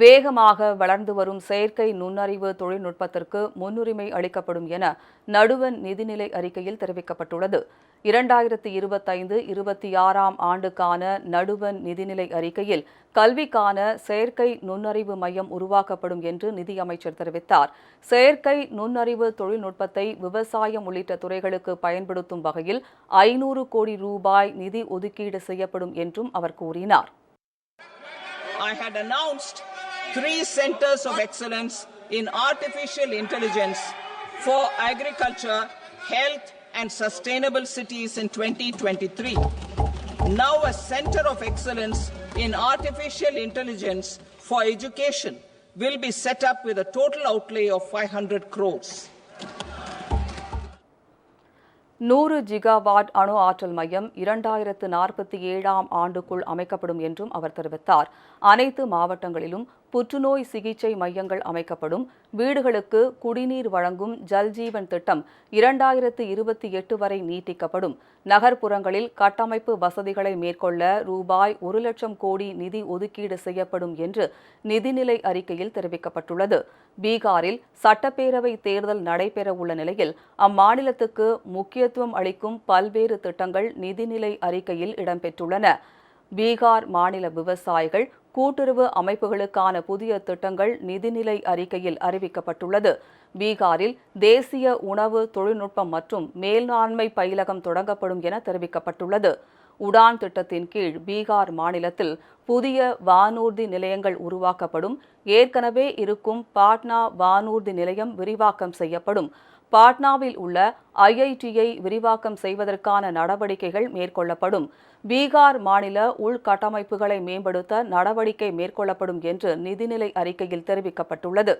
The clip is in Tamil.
வேகமாக வளர்ந்து வரும் செயற்கை நுண்ணறிவு தொழில்நுட்பத்திற்கு முன்னுரிமை அளிக்கப்படும் என நடுவன் நிதிநிலை அறிக்கையில் தெரிவிக்கப்பட்டுள்ளது. இரண்டாயிரத்தி இருபத்தைந்து இருபத்தி ஆறாம் ஆண்டுக்கான நடுவன் நிதிநிலை அறிக்கையில் கல்விக்கான செயற்கை நுண்ணறிவு மையம் உருவாக்கப்படும் என்று நிதியமைச்சர் தெரிவித்தார். செயற்கை நுண்ணறிவு தொழில்நுட்பத்தை விவசாயம் உள்ளிட்ட துறைகளுக்கு பயன்படுத்தும் வகையில் ஐநூறு கோடி ரூபாய் நிதி ஒதுக்கீடு செய்யப்படும் என்றும் அவர் கூறினார். I had announced three centers of excellence in artificial intelligence for agriculture, health, and sustainable cities in 2023. Now, a center of excellence in artificial intelligence for education will be set up with a total outlay of 500 crores. நூறு ஜிகாவாட் அணு ஆற்றல் மையம் இரண்டாயிரத்து நாற்பத்தி ஏழாம் ஆண்டுக்குள் அமைக்கப்படும் என்றும் அவர் தெரிவித்தார் அனைத்து மாவட்டங்களிலும் புற்றுநோய் சிகிச்சை மையங்கள் அமைக்கப்படும். வீடுகளுக்கு குடிநீர் வழங்கும் ஜல்ஜீவன் திட்டம் இரண்டாயிரத்து இருபத்தி எட்டு வரை நீட்டிக்கப்படும். நகர்ப்புறங்களில் கட்டமைப்பு வசதிகளை மேற்கொள்ள ரூபாய் ஒரு லட்சம் கோடி நிதி ஒதுக்கீடு செய்யப்படும் என்று நிதிநிலை அறிக்கையில் தெரிவிக்கப்பட்டுள்ளது. பீகாரில் சட்டப்பேரவை தேர்தல் நடைபெறவுள்ள நிலையில் அம்மாநிலத்துக்கு முக்கியத்துவம் அளிக்கும் பல்வேறு திட்டங்கள் நிதிநிலை அறிக்கையில் இடம்பெற்றுள்ளன. பீகார் மாநில விவசாயிகள் கூட்டுறவு அமைப்புகளுக்கான புதிய திட்டங்கள் நிதிநிலை அறிக்கையில் அறிவிக்கப்பட்டுள்ளது. பீகாரில் தேசிய உணவு தொழில்நுட்பம் மற்றும் மேல்நாண்மை பயிலகம் தொடங்கப்படும் என தெரிவிக்கப்பட்டுள்ளது. உடான் திட்டத்தின் கீழ் பீகார் மாநிலத்தில் புதிய வானூர்தி நிலையங்கள் உருவாக்கப்படும். ஏற்கனவே இருக்கும் பாட்னா வானூர்தி நிலையம் விரிவாக்கம் செய்யப்படும். பாட்னாவில் உள்ள ஐஐடியை விரிவாக்கம் செய்வதற்கான நடவடிக்கைகள் மேற்கொள்ளப்படும். பீகார் மாநில உள்கட்டமைப்புகளை மேம்படுத்த நடவடிக்கை மேற்கொள்ளப்படும் என்று நிதிநிலை அறிக்கையில் தெரிவிக்கப்பட்டுள்ளது.